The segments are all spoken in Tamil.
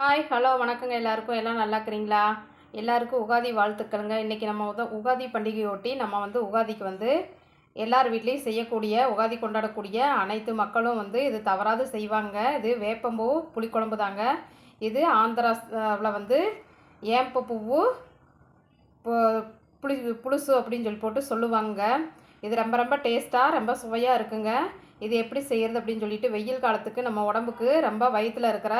ஹாய் ஹலோ வணக்கங்க எல்லாருக்கும். எல்லாம் நல்லா இருக்கிறீங்களா? எல்லாருக்கும் உகாதி வாழ்த்துக்களுங்க. இன்றைக்கி நம்ம உத உகாதி பண்டிகையொட்டி நம்ம வந்து உகாதிக்கு வந்து எல்லார் வீட்லேயும் செய்யக்கூடிய உகாதி கொண்டாடக்கூடிய அனைத்து மக்களும் வந்து இது தவறாது செய்வாங்க. இது வேப்பம்பூ புளிக்குழம்பு தாங்க. இது ஆந்திராவில் வந்து ஏம்ப பூவு புளி புளுசு அப்படின்னு சொல்லி போட்டு சொல்லுவாங்க. இது ரொம்ப ரொம்ப டேஸ்ட்டாக ரொம்ப சுவையாக இருக்குங்க. இது எப்படி செய்கிறது அப்படின்னு சொல்லிட்டு வெயில் காலத்துக்கு நம்ம உடம்புக்கு ரொம்ப வயிற்றில் இருக்கிற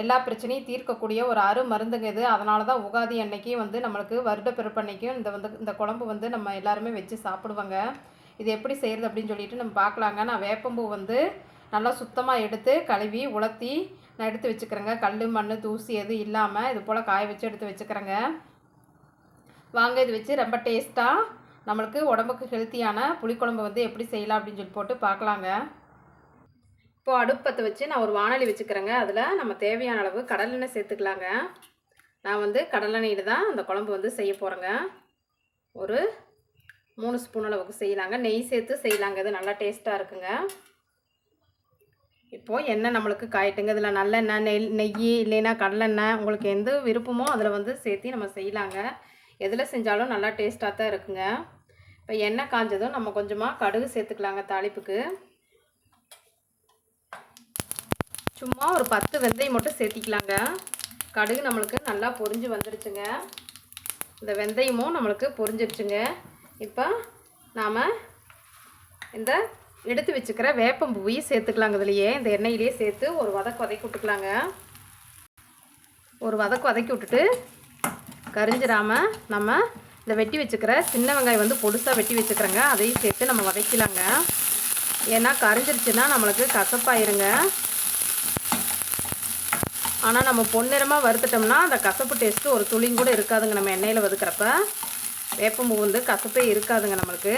எல்லா பிரச்சனையும் தீர்க்கக்கூடிய ஒரு அரு மருந்துங்க இது. அதனால தான் உகாதி அன்னைக்கு வந்து நம்மளுக்கு வருட பிறப்பு அன்னைக்கும் இந்த வந்து இந்த குழம்பு வந்து நம்ம எல்லாருமே வச்சு சாப்பிடுவாங்க. இது எப்படி செய்கிறது அப்படின்னு சொல்லிட்டு நம்ம பார்க்கலாங்க. நான் வேப்பம்பூ வந்து நல்லா சுத்தமாக எடுத்து கழுவி உலர்த்தி நான் எடுத்து வச்சுக்கிறேங்க. கல் மண் தூசி எதுவும் இல்லாமல் இது போல் காய வச்சு எடுத்து வச்சுக்கிறேங்க. வாங்க இது வச்சு ரொம்ப டேஸ்ட்டாக நம்மளுக்கு உடம்புக்கு ஹெல்த்தியான புளிக்குழம்பு வந்து எப்படி செய்யலாம் அப்படின்னு சொல்லி போட்டு பார்க்கலாங்க. இப்போது அடுப்பத்தை வச்சு நான் ஒரு வானொலி வச்சுக்கிறேங்க. அதில் நம்ம தேவையான அளவு கடலெண்ணெய் சேர்த்துக்கலாங்க. நான் வந்து கடலெண்ணெயில் தான் அந்த குழம்பு வந்து செய்ய போகிறேங்க ஒரு மூணு ஸ்பூன் அளவுக்கு செய்யலாங்க. நெய் சேர்த்து செய்யலாங்க. இது நல்லா டேஸ்ட்டாக இருக்குங்க. இப்போது எண்ணெய் நம்மளுக்கு காயட்டுங்க. இதில் நல்லெண்ணெய் நெய் நெய் இல்லைன்னா கடலெண்ணெய் உங்களுக்கு எந்த விருப்பமோ அதில் வந்து சேர்த்து நம்ம செய்யலாங்க. எதில் செஞ்சாலும் நல்லா டேஸ்ட்டாக தான் இருக்குங்க. இப்போ எண்ணெய் காஞ்சதும் நம்ம கொஞ்சமாக கடுகு சேர்த்துக்கலாங்க தாளிப்புக்கு. சும்மா ஒரு பத்து வெந்தயம் மட்டும் சேர்த்திக்கலாங்க. கடுகு நம்மளுக்கு நல்லா பொரிஞ்சு வந்துடுச்சுங்க இந்த வெந்தயமும் நம்மளுக்கு பொரிஞ்சிருச்சுங்க. இப்போ நாம் இந்த எடுத்து வச்சுக்கிற வேப்பம்பூவையும் சேர்த்துக்கலாங்க இதுலையே. இந்த எண்ணெயிலேயே சேர்த்து ஒரு வதக்கு வதக்கி விட்டுக்கலாங்க. ஒரு வதக்கு வதக்கி விட்டுட்டு கரிஞ்சிடாமல் நம்ம இந்த வெட்டி வச்சுக்கிற சின்ன வெங்காயம் வந்து பொடுசாக வெட்டி வச்சுக்கிறேங்க. அதையும் சேர்த்து நம்ம வதக்கலாங்க. ஏன்னா கரிஞ்சிருச்சுன்னா நம்மளுக்கு கசப்பாயிருங்க. ஆனால் நம்ம பொன்னிறமாக வறுத்துட்டோம்னா அந்த கசப்பு டேஸ்ட்டு ஒரு துளியும் கூட இருக்காதுங்க நம்ம எண்ணெயில் வதக்கிறப்ப. வேப்பம்பூ வந்து கசப்பே இருக்காதுங்க நம்மளுக்கு.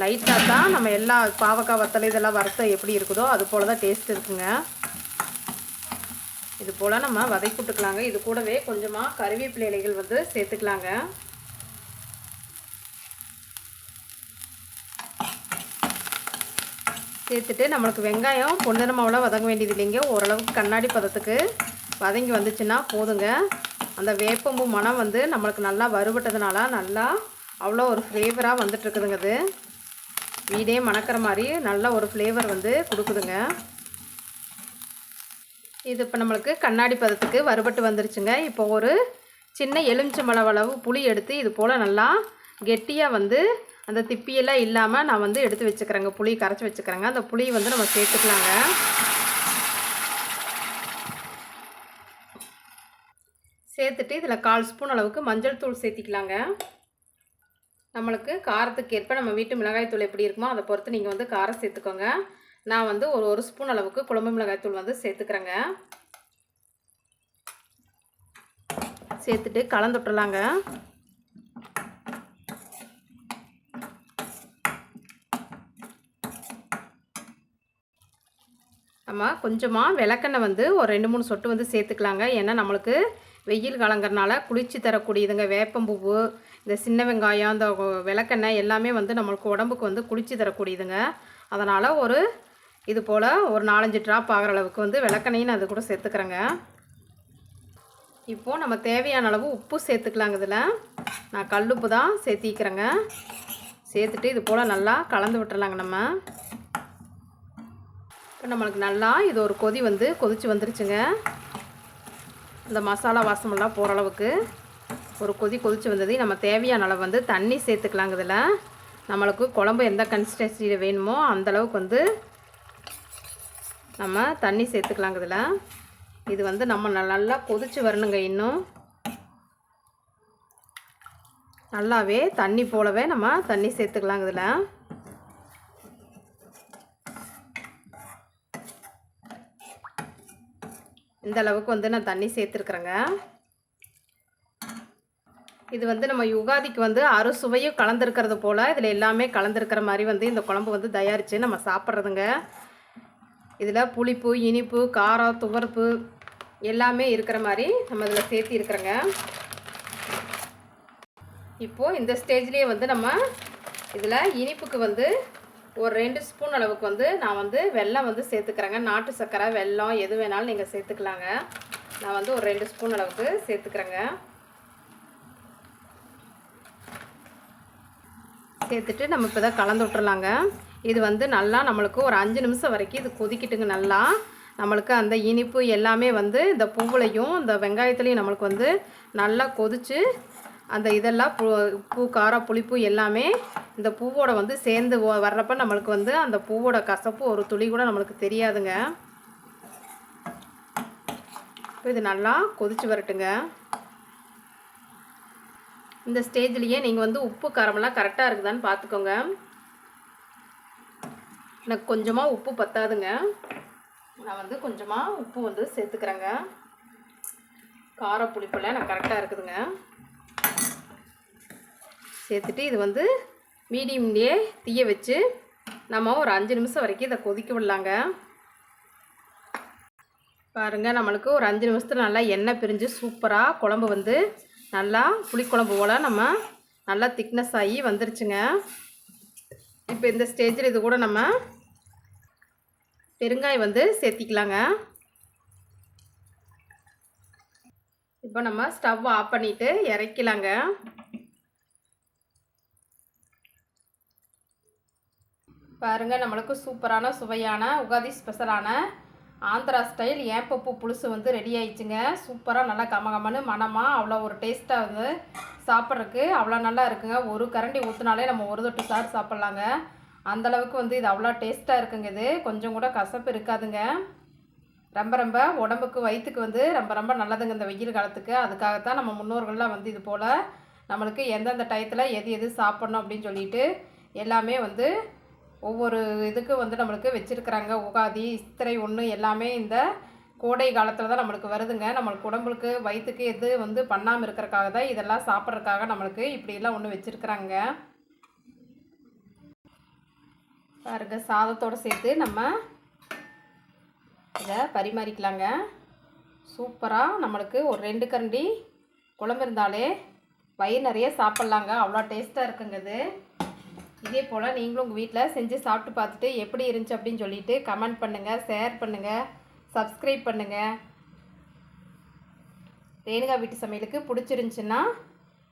லைட்டாக தான் நம்ம எல்லா பாவக்காய் வத்தல் இதெல்லாம் வறுத்த எப்படி இருக்குதோ அது போல் தான் டேஸ்ட் இருக்குங்க. இது போல் நம்ம வதை விட்டுக்கலாங்க. இது கூடவே கொஞ்சமாக கருவேப்பிலை இலைகள் வந்து சேர்த்துக்கலாங்க. சேர்த்துட்டு நம்மளுக்கு வெங்காயம் பொன்னிறமாவெல்லாம் வதங்க வேண்டியது இல்லைங்க. ஓரளவுக்கு கண்ணாடி பதத்துக்கு வதங்கி வந்துச்சுன்னா போதுங்க. அந்த வேப்பம்பூ மனம் வந்து நம்மளுக்கு நல்லா வறுபட்டதுனால நல்லா அவ்வளோ ஒரு ஃப்ளேவராக வந்துட்டுருக்குதுங்க அது. வீடே மணக்கிற மாதிரி நல்ல ஒரு ஃப்ளேவர் வந்து கொடுக்குதுங்க. இது இப்போ நம்மளுக்கு கண்ணாடி பதத்துக்கு வறுபட்டு வந்துருச்சுங்க. இப்போ ஒரு சின்ன எலுமிச்சம்பழம் அளவு புளி எடுத்து இது போல் நல்லா கெட்டியாக வந்து அந்த திப்பியெல்லாம் இல்லாமல் நான் வந்து எடுத்து வச்சுக்கிறேங்க. புளி கரைச்சி வச்சுக்கிறேங்க. அந்த புளி வந்து நம்ம சேர்த்துக்கலாங்க. சேர்த்துட்டு இதில் கால் ஸ்பூன் அளவுக்கு மஞ்சள் தூள் சேர்த்திக்கலாங்க. நம்மளுக்கு காரத்துக்கு ஏற்ப நம்ம வீட்டு மிளகாய் தூள் எப்படி இருக்குமோ அதை பொறுத்து நீங்கள் வந்து காரம் சேர்த்துக்கோங்க. நான் வந்து ஒரு ஒரு ஸ்பூன் அளவுக்கு குழம்பு மிளகாய் தூள் வந்து சேர்த்துக்கிறேங்க. சேர்த்துட்டு கலந்து நம்ம கொஞ்சமாக விளக்கெண்ணெய் வந்து ஒரு ரெண்டு மூணு சொட்டு வந்து சேர்த்துக்கலாங்க. ஏன்னா நம்மளுக்கு வெயில் காலங்கிறனால குளிர்ச்சி தரக்கூடியதுங்க. வேப்பம்பூவு இந்த சின்ன வெங்காயம் இந்த விளக்கெண்ணெய் எல்லாமே வந்து நம்மளுக்கு உடம்புக்கு வந்து குளிர்ச்சி தரக்கூடியதுங்க. அதனால் ஒரு இது போல் ஒரு நாலஞ்சு ட்ராப் ஆகிற அளவுக்கு வந்து விளக்கெண்ணையும் நான் அது கூட சேர்த்துக்கிறேங்க. இப்போது நம்ம தேவையான அளவு உப்பு சேர்த்துக்கலாங்க இதில். நான் கல்லுப்பு தான் சேர்த்திக்கிறேங்க. சேர்த்துட்டு இது போல் நல்லா கலந்து விட்டுறலாங்க நம்ம. இப்போ நம்மளுக்கு நல்லா இது ஒரு கொதி வந்து கொதிச்சு வந்துருச்சுங்க. இந்த மசாலா வாசமெல்லாம் போகிற அளவுக்கு ஒரு கொதி கொதிச்சு வந்தது. நம்ம தேவையான அளவு வந்து தண்ணி சேர்த்துக்கலாங்க இதில். நம்மளுக்கு குழம்பு எந்த கன்சிஸ்டன்சியில் வேணுமோ அந்தளவுக்கு வந்து நம்ம தண்ணி சேர்த்துக்கலாங்க இதில். இது வந்து நம்ம நல்லா கொதிச்சு வரணுங்க இன்னும். நல்லாவே தண்ணி போலவே நம்ம தண்ணி சேர்த்துக்கலாங்க இதில். இந்த அளவுக்கு வந்து நான் தண்ணி சேர்த்துருக்குறேங்க. இது வந்து நம்ம யுகாதிக்கு வந்து அறுசுவையும் கலந்துருக்கிறது போல் இதில் எல்லாமே கலந்துருக்கிற மாதிரி வந்து இந்த குழம்பு வந்து தயாரித்து நம்ம சாப்பிட்றதுங்க. இதில் புளிப்பு இனிப்பு காரம் துவர்ப்பு எல்லாமே இருக்கிற மாதிரி நம்ம இதில் சேர்த்தி இருக்கிறோங்க இப்போது இந்த ஸ்டேஜ்லேயே வந்து நம்ம இதில் இனிப்புக்கு வந்து ஒரு ரெண்டு ஸ்பூன் அளவுக்கு வந்து நான் வந்து வெல்லம் வந்து சேர்த்துக்கிறேங்க. நாட்டு சர்க்கரை வெல்லம் எது வேணாலும் நீங்கள் சேர்த்துக்கலாங்க. நான் வந்து ஒரு ரெண்டு ஸ்பூன் அளவுக்கு சேர்த்துக்கிறேங்க. சேர்த்துட்டு நம்ம இப்போ தான் கலந்து விட்டுறலாங்க. இது வந்து நல்லா நம்மளுக்கு ஒரு அஞ்சு நிமிஷம் வரைக்கும் இது கொதிக்கிட்டுங்க நல்லா. நம்மளுக்கு அந்த இனிப்பு எல்லாமே வந்து இந்த பூவுலையும் இந்த வெங்காயத்துலேயும் நம்மளுக்கு வந்து நல்லா கொதித்து அந்த இதெல்லாம் பூ பூ காரம் புளிப்பு எல்லாமே இந்த பூவோட வந்து சேர்ந்து வர்றப்ப நம்மளுக்கு வந்து அந்த பூவோட கசப்பு ஒரு துளி கூட நம்மளுக்கு தெரியாதுங்க. இப்போ இது நல்லா கொதிச்சு வரட்டுங்க. இந்த ஸ்டேஜ்லேயே நீங்கள் வந்து உப்பு காரமெல்லாம் கரெக்டாக இருக்குதான்னு பார்த்துக்கோங்க எனக்கு கொஞ்சமாக உப்பு பத்தாதுங்க. நான் வந்து கொஞ்சமாக உப்பு வந்து சேர்த்துக்கிறேங்க. கார புளிப்பெல்லாம் எனக்கு கரெக்டாக இருக்குதுங்க. சேர்த்துட்டு இது வந்து மீடியம்லேயே தீய வச்சு நம்ம ஒரு அஞ்சு நிமிஷம் வரைக்கும் இதை கொதிக்க விடலாங்க. பாருங்கள் நம்மளுக்கு ஒரு அஞ்சு நிமிஷத்தில் நல்லா எண்ணெய் பிரிஞ்சு சூப்பராக குழம்பு வந்து நல்லா புளிக்குழம்பு போல் நம்ம நல்லா திக்னஸ் ஆகி வந்துருச்சுங்க. இப்போ இந்த ஸ்டேஜில் இது கூட நம்ம பெருங்காயம் வந்து சேர்த்திக்கலாங்க. இப்போ நம்ம ஸ்டவ் ஆஃப் பண்ணிவிட்டு இறக்கலாங்க. பாருங்க நம்மளுக்கு சூப்பரான சுவையான உகாதி ஸ்பெஷலான ஆந்திரா ஸ்டைல் ஏப்பப்பூ புழுசு வந்து ரெடி ஆயிடுச்சுங்க. சூப்பராக நல்லா கமகமன்னு மணமாக அவ்வளோ ஒரு டேஸ்ட்டாக வந்து சாப்பிட்றதுக்கு அவ்வளோ நல்லா இருக்குங்க. ஒரு கரண்டி ஊற்றினாலே நம்ம ஒரு தொட்டு சாறு சாப்பிட்லாங்க. அந்தளவுக்கு வந்து இது அவ்வளோ டேஸ்ட்டாக இருக்குங்க இது. கொஞ்சம் கூட கசப்பு இருக்காதுங்க. ரொம்ப ரொம்ப உடம்புக்கு வயிற்றுக்கு வந்து ரொம்ப ரொம்ப நல்லதுங்க இந்த வெயில் காலத்துக்கு. அதுக்காகத்தான் நம்ம முன்னோர்கள்லாம் வந்து இது போல் நம்மளுக்கு எந்தெந்த டயத்தில் எது எது சாப்பிட்ணும் அப்படின்னு சொல்லிட்டு எல்லாமே வந்து ஒவ்வொரு இதுக்கு வந்து நம்மளுக்கு வச்சுருக்குறாங்க. உகாதி சித்திரை ஒன்று எல்லாமே இந்த கோடை காலத்தில் தான் நம்மளுக்கு வருதுங்க. நம்மளுக்கு உடம்புக்கு வயிற்றுக்கு எது வந்து பண்ணாமல் இருக்கிறக்காக தான் இதெல்லாம் சாப்பிட்றதுக்காக நம்மளுக்கு இப்படியெல்லாம் ஒன்று வச்சுருக்குறாங்க. பாருங்க சாதத்தோடு சேர்த்து நம்ம இதை பரிமாறிக்கலாங்க. சூப்பராக நம்மளுக்கு ஒரு ரெண்டு கரண்டி குழம்பு இருந்தாலே வயிறு நிறைய சாப்பிட்லாங்க. அவ்வளோ டேஸ்ட்டாக இருக்குங்க இது. இதே போல் நீங்களும் உங்கள் வீட்டில் செஞ்சு சாப்பிட்டு பார்த்துட்டு எப்படி இருந்துச்சு அப்படின்னு சொல்லிட்டு கமெண்ட் பண்ணுங்கள் ஷேர் பண்ணுங்கள் சப்ஸ்கிரைப் பண்ணுங்கள் ரேணுகா வீட்டு சமையலுக்கு பிடிச்சிருந்துச்சின்னா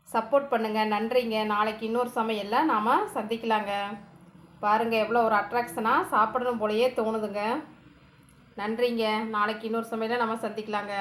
சப்போர்ட் பண்ணுங்கள் நன்றிங்க. நாளைக்கு இன்னொரு சமையலில் நாம் சந்திக்கலாங்க. பாருங்கள் எவ்வளோ ஒரு அட்ராக்ஷனாக சாப்பிடணும் போலயே தோணுதுங்க. நன்றிங்க. நாளைக்கு இன்னொரு சமையலில் நம்ம சந்திக்கலாங்க.